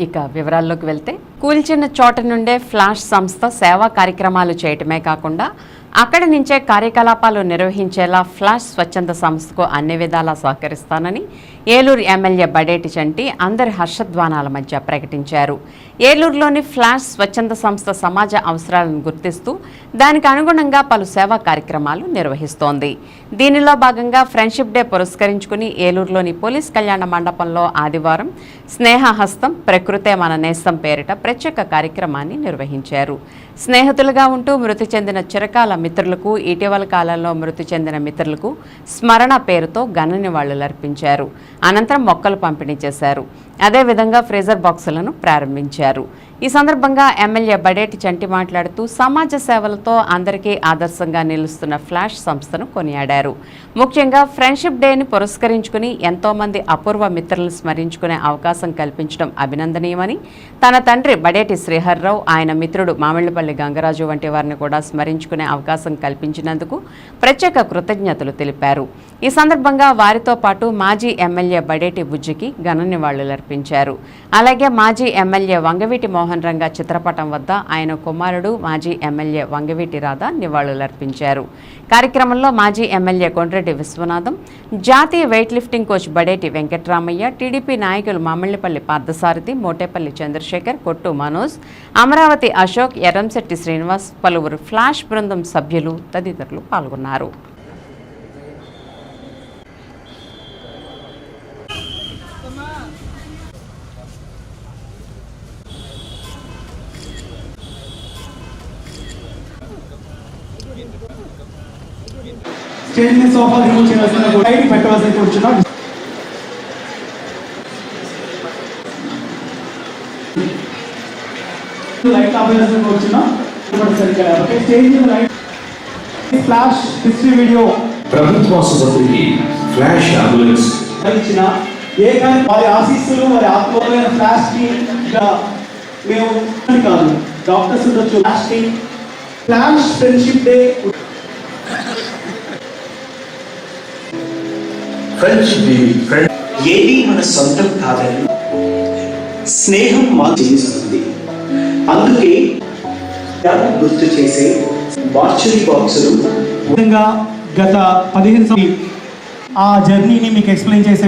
ఇక వివరాల్లోకి వెళ్తే కూల్చిన చోట నుండే ఫ్లాష్ సంస్థ సేవా కార్యక్రమాలు చేయటమే కాకుండా అక్కడి నుంచే కార్యకలాపాలు నిర్వహించేలా ఫ్లాష్ స్వచ్ఛంద సంస్థకు అన్ని విధాలా సహకరిస్తానని ఏలూరు ఎమ్మెల్యే బడేటి చంటి అందరి హర్షధ్వానాల మధ్య ప్రకటించారు. ఏలూరులోని ఫ్లాష్ స్వచ్ఛంద సంస్థ సమాజ అవసరాలను గుర్తిస్తూ దానికి అనుగుణంగా పలు సేవా కార్యక్రమాలు నిర్వహిస్తోంది. దీనిలో భాగంగా ఫ్రెండ్షిప్ డే పురస్కరించుకుని ఏలూరులోని పోలీస్ కళ్యాణ మండపంలో ఆదివారం స్నేహహస్తం ప్రకృతే మన నేస్తం పేరిట ప్రత్యేక కార్యక్రమాన్ని నిర్వహించారు. స్నేహితులుగా ఉంటూ మృతి చెందిన చిరకాల మిత్రులకు ఇటీవల కాలంలో మృతి చెందిన మిత్రులకు స్మరణ పేరుతో ఘన నివాళులర్పించారు అనంతరం మొక్కలు పంపిణీ చేశారు. అదేవిధంగా ఫ్రీజర్ బాక్సులను ప్రారంభించారు. ఈ సందర్భంగా ఎమ్మెల్యే బడేటి చంటి మాట్లాడుతూ సమాజ సేవలతో అందరికీ ఆదర్శంగా నిలుస్తున్న ఫ్లాష్ సంస్థను కొనియాడారు. ముఖ్యంగా ఫ్రెండ్షిప్ డేని పురస్కరించుకుని ఎంతోమంది అపూర్వ మిత్రులను స్మరించుకునే అవకాశం కల్పించడం అభినందనీయమని తన తండ్రి బడేటి శ్రీహర్రావు ఆయన మిత్రుడు మామిళ్ళపల్లి గంగరాజు వంటి వారిని కూడా స్మరించుకునే అవకాశం కల్పించినందుకు ప్రత్యేక కృతజ్ఞతలు తెలిపారు. ఈ సందర్భంగా వారితో పాటు మాజీ ఎమ్మెల్యే బడేటి బుజ్జికి ఘన నివాళులర్పించారు. అలాగే మాజీ ఎమ్మెల్యే వంగవీటి మోహన్ రంగ చిత్రపటం వద్ద ఆయన కుమారుడు మాజీ ఎమ్మెల్యే వంగవీటి రాధ నివాళులర్పించారు. కార్యక్రమంలో మాజీ ఎమ్మెల్యే కొండ్రెడ్డి విశ్వనాథం జాతీయ weight lifting coach Badeti Venkatramaiah TDP నాయకులు మామిళ్ళపల్లి పార్థసారథి మోటేపల్లి చంద్రశేఖర్ కొట్టు మనోజ్ అమరావతి అశోక్ ఎర్రంశెట్టి శ్రీనివాస్ పలువురు ఫ్లాష్ బృందం సభ్యులు తదితరులు పాల్గొన్నారు. మీద సోఫా రిమూవ్ చేయాల్సిన బయట పెట్టవలసిన కూర్చున్నాం లైట్ ఆపేయాల్సిన కూర్చున్నాం సరిగ్గా మీద లైట్. Flash history video. ప్రభుత్వ ఆసుపత్రికి ఫ్లాష్ అంబులెన్స్. ఇచ్చిన ఏ కానీ వారి ఆశీస్సులు వారి ఆత్మీయమైన ఫ్లాష్కి మేము కాదు. డాక్టర్స్ ఉండొచ్చు. ఫ్లాష్కి flash friendship day. Friendship friend ఏది మన సొంతం కాదని స్నేహం మా చేస్తుంది. అందుకే గుర్తు చేసే మార్చురీ బాక్సులు. విధంగా గత పదిహేను సంవత్సరాలు ఆ జర్నీని మీకు ఎక్స్ప్లెయిన్ చేసే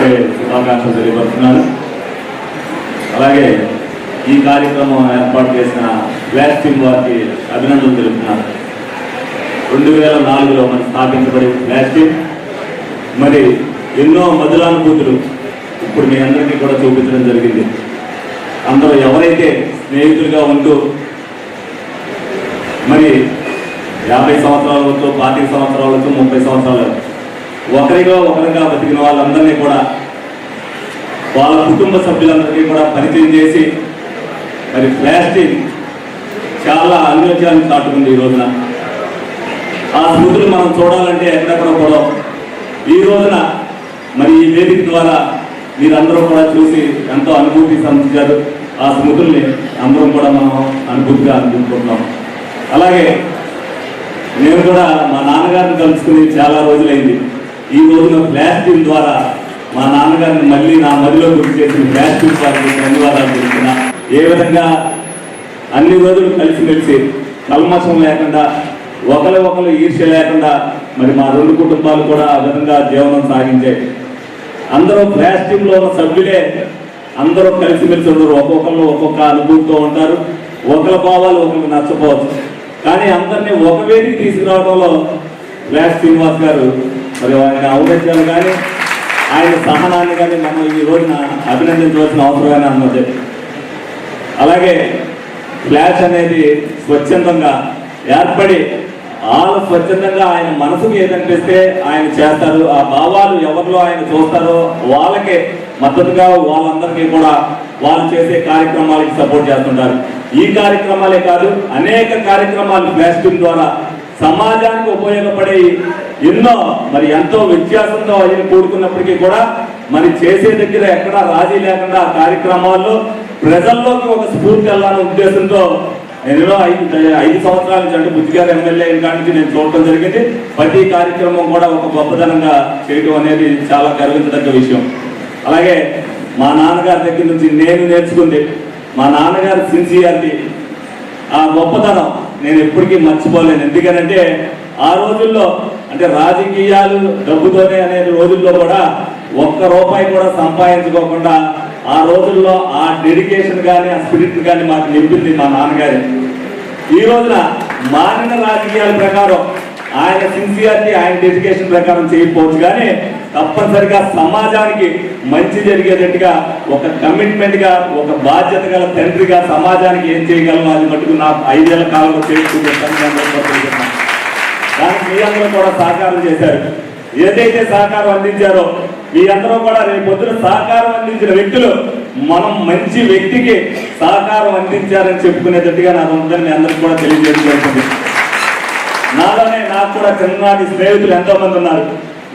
డే శుభాకాంక్షలు తెలియపరుస్తున్నాను. అలాగే ఈ కార్యక్రమం ఏర్పాటు చేసిన గ్లాస్ టీమ్ వారికి అభినందనలు తెలుపుతున్నాను. రెండు వేల నాలుగులో మరి స్థాపించబడి ప్లాస్టిక్. మరి ఎన్నో మధురానుభూతులు ఇప్పుడు మీ అందరికీ కూడా చూపించడం జరిగింది. అందరూ ఎవరైతే స్నేహితులుగా ఉంటూ మరి యాభై సంవత్సరాల వరకు పాతిక సంవత్సరాల వరకు ముప్పై సంవత్సరాల ఒకరిగా ఒకరిగా బతికిన వాళ్ళందరినీ కూడా వాళ్ళ కుటుంబ సభ్యులందరికీ కూడా పరిచయం చేసి మరి ప్లాస్టిక్ చాలా అన్యోన్యాన్ని దాటుకుంది ఈ రోజున. ఆ స్మృతులు మనం చూడాలంటే ఎక్కడెక్కడ కూడా ఈ రోజున మరి ఈ వేదిక ద్వారా మీరందరూ కూడా చూసి ఎంతో అనుభూతి సంధించారు. ఆ స్మృతుల్ని అందరం కూడా మనం అనుభూతిగా అందుకుంటున్నాం అలాగే నేను కూడా మా నాన్నగారిని కలుసుకుని చాలా రోజులైంది. ఈ రోజున ప్లాస్టిక్ ద్వారా మా నాన్నగారిని మళ్ళీ నా మదిలో గుర్తు చేసిన ప్లాస్టిక్ వారికి ధన్యవాదాలు చెప్తున్నా ఏ విధంగా అన్ని రోజులు కలిసిమెలిసి కల్మషం లేకుండా ఒకరి ఒకరు ఈర్ష్య లేకుండా మరి మా రెండు కుటుంబాలు కూడా ఆ విధంగా జీవనం సాగించాయి. అందరూ ప్లాస్టిక్ టీంలో ఉన్న సభ్యులే అందరూ కలిసిమెలిసి ఉండరు ఒక్కొక్కరు ఒక్కొక్క అనుభూతితో ఉంటారు. ఒకరి భావాలు ఒకరికి నచ్చపోవచ్చు కానీ అందరినీ ఒక వేడికి తీసుకురావడంలో ప్లాస్ శ్రీనివాస్ గారు మరి ఆయన ఔన్నత్యాలు కానీ ఆయన సహనాన్ని కానీ మనం ఈ రోజున అభినందించవలసిన అవసరమైన అన్నది అలాగే ఫ్లాష్ అనేది స్వచ్ఛందంగా ఏర్పడి వాళ్ళు స్వచ్ఛందంగా ఆయన మనసుకు ఏదనిపిస్తే ఆయన చేస్తారు. ఆ భావాలు ఎవరిలో ఆయన చూస్తారో వాళ్ళకే మద్దతుగా వాళ్ళందరికీ కూడా వాళ్ళు చేసే కార్యక్రమాలకి సపోర్ట్ చేస్తుంటారు. ఈ కార్యక్రమాలే కాదు అనేక కార్యక్రమాలు ఫ్లాస్టింగ్ ద్వారా సమాజానికి ఉపయోగపడే ఎన్నో మరి ఎంతో వ్యత్యాసంతో ఆయన కూడుకున్నప్పటికీ కూడా మరి చేసే దగ్గర ఎక్కడా రాజీ లేకుండా ఆ కార్యక్రమాల్లో ప్రజల్లోకి ఒక స్ఫూర్తి వెళ్ళాలనే ఉద్దేశంతో ఎన్నో ఐదు ఐదు సంవత్సరాల నుంచి అంటే బుద్ధిగారు ఎమ్మెల్యే అయిన నేను చూడటం జరిగింది. ప్రతి కార్యక్రమం కూడా ఒక గొప్పదనంగా చేయడం అనేది చాలా గర్వించదగ్గ విషయం. అలాగే మా నాన్నగారి దగ్గర నుంచి నేను నేర్చుకుంది మా నాన్నగారి సిన్సియారిటీ. ఆ గొప్పతనం నేను ఎప్పటికీ మర్చిపోలేను. ఎందుకనంటే ఆ రోజుల్లో అంటే రాజకీయాలు డబ్బుతోనే అనే రోజుల్లో కూడా ఒక్క రూపాయి కూడా సంపాదించుకోకుండా ఆ రోజుల్లో ఆ డెడికేషన్ కానీ ఆ స్పిరిట్ కానీ మాకు నింపింది మా నాన్నగారి. ఈ రోజున మారిన రాజకీయాల ప్రకారం ఆయన సిన్సియారిటీ ఆయన డెడికేషన్ ప్రకారం చేయకపోవచ్చు కానీ తప్పనిసరిగా సమాజానికి మంచి జరిగేటట్టుగా ఒక కమిట్మెంట్గా ఒక బాధ్యత గల తండ్రిగా సమాజానికి ఏం చేయగలను అది మటుకు నా ఐదేళ్ళ కాలంలో చేసుకుంటే దానికి మీ అందరూ కూడా సహకారం చేశారు. ఏదైతే సహకారం అందించారో మీ అందరూ కూడా రేపు పొద్దున సహకారం అందించిన వ్యక్తులు మనం మంచి వ్యక్తికి సహకారం అందించారని చెప్పుకునేటట్టుగా నాకు ఉందని మీ అందరికి కూడా తెలియజేసుకోవాల్సింది నాలోనే నాకు కూడా చిన్ననాటి స్నేహితులు ఎంతో మంది ఉన్నారు.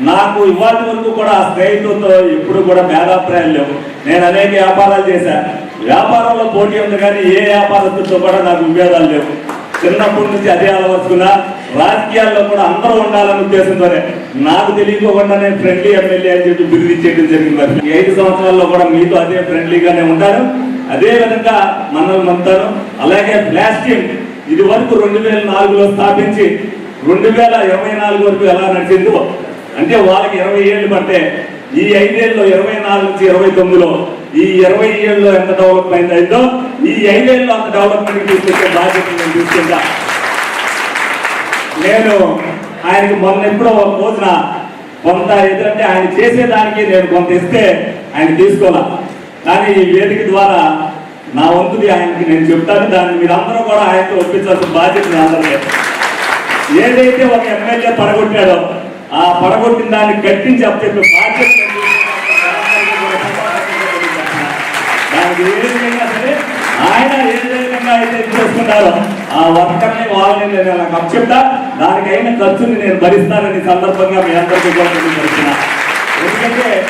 నాకు ఇవాటి వరకు కూడా ఆ స్నేహితులతో ఎప్పుడు కూడా భేదాభిప్రాయాలు లేవు. నేను అనేక వ్యాపారాలు చేశాను వ్యాపారంలో పోటీ ఉంది కానీ ఏ వ్యాపారస్తులతో కూడా నాకు విభేదాలు లేవు. చిన్నప్పటి నుంచి అదే అలవర్చుకున్నా. రాజకీయాల్లో కూడా అందరూ ఉండాలనే ఉద్దేశంతోనే. నాకు తెలియకోకుండానే ఫ్రెండ్లీ ఎమ్మెల్యే అని చెప్పి బిరుదు జరిగింది మరి. ఐదు సంవత్సరాల్లో కూడా మీతో అదే ఫ్రెండ్లీగానే ఉంటారు. అదే విధంగా మనల్ని నమ్ముతారు. అలాగే బ్లాస్టింగ్ ఇది వరకు రెండు వేల నాలుగులో స్థాపించి రెండు వేల ఇరవై నాలుగు వరకు ఎలా నడిచిందో అంటే వాళ్ళకి ఇరవై ఏళ్ళు పట్టే ఈ ఐదేళ్ళలో ఇరవై నాలుగు నుంచి ఇరవై తొమ్మిదిలో ఈ ఇరవై ఏళ్ళలో ఎంత డెవలప్మెంట్ అయిందో ఈ ఐదేళ్ళలో అంత డెవలప్మెంట్ తీసుకొచ్చే బాధ్యత నేను తీసుకుంటా. నేను ఆయనకు మొన్న ఎప్పుడో ఒక రోజున కొంత ఎదురంటే ఆయన చేసేదానికి నేను కొంత ఇస్తే ఆయన తీసుకోవాలా? కానీ ఈ వేదిక ద్వారా నా వంతుది ఆయనకి నేను చెప్తాను. దాన్ని మీరందరూ కూడా ఆయనతో ఒప్పించాల్సిన బాధ్యత అందరూ ఏదైతే ఒక ఎమ్మెల్యే పడగొట్టాడో ఆ పడగొట్టిన దాన్ని కట్టించి అప్పచెప్పే బాధ్యత దానికి ఏ విధంగా సరే ఆయన ఏ విధంగా అయితే చేసుకుంటారో ఆ వర్కర్ని వాళ్ళని నేను నాకు అప్పచెప్తా దానికి అయిన ఖర్చుని నేను భరిస్తానని సందర్భంగా మీ అందరికీ కూడా ఎందుకంటే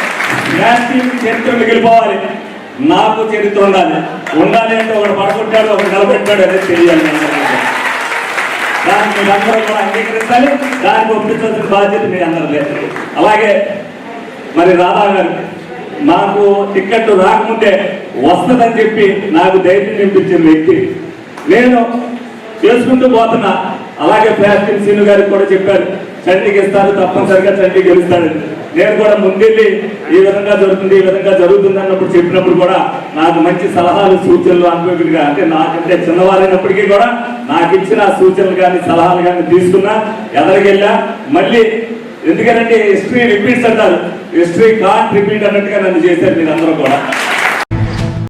ప్లాస్టిక్ చరిత్ర మిగిలిపోవాలి. నాకు చరిత్ర ఉండాలి. ఉండాలి అంటే ఒకడు పడగొట్టాడు ఒకడు నిలబెట్టాడు అనేది తెలియాలి దాన్ని అందరికీ. దానికి మీరందరూ కూడా అంగీకరించాలి. దానికి ఒప్పించాల్సిన బాధ్యత మీ అందరిదే. అలాగే మరి రాధా గారు నాకు టికెట్ రాకముందే వస్తుందని చెప్పి నాకు ధైర్యం నింపించిన వ్యక్తి. నేను చేసుకుంటూ పోతున్నా. అలాగే ప్లాస్టిక్ సీను గారికి కూడా చెప్పారు చంటికి ఇస్తారు తప్పనిసరిగా చంటి గెలుస్తాడు. నేను కూడా ముందెళ్ళి ఈ విధంగా జరుగుతుంది ఈ విధంగా జరుగుతుంది అన్నప్పుడు చెప్పినప్పుడు కూడా నాకు మంచి సలహాలు సూచనలు అనుభవిగా అంటే నాకంటే చిన్నవారైనప్పటికీ కూడా నాకు ఇచ్చిన సూచనలు కానీ సలహాలు కానీ తీసుకున్నా ఎదరికెళ్ళా. మళ్ళీ ఎందుకంటే హిస్టరీ రిపీట్స్ అంటారు. హిస్టరీ కాంట్ రిపీట్ అన్నట్టుగా నన్ను చేశారు మీరు అందరూ కూడా.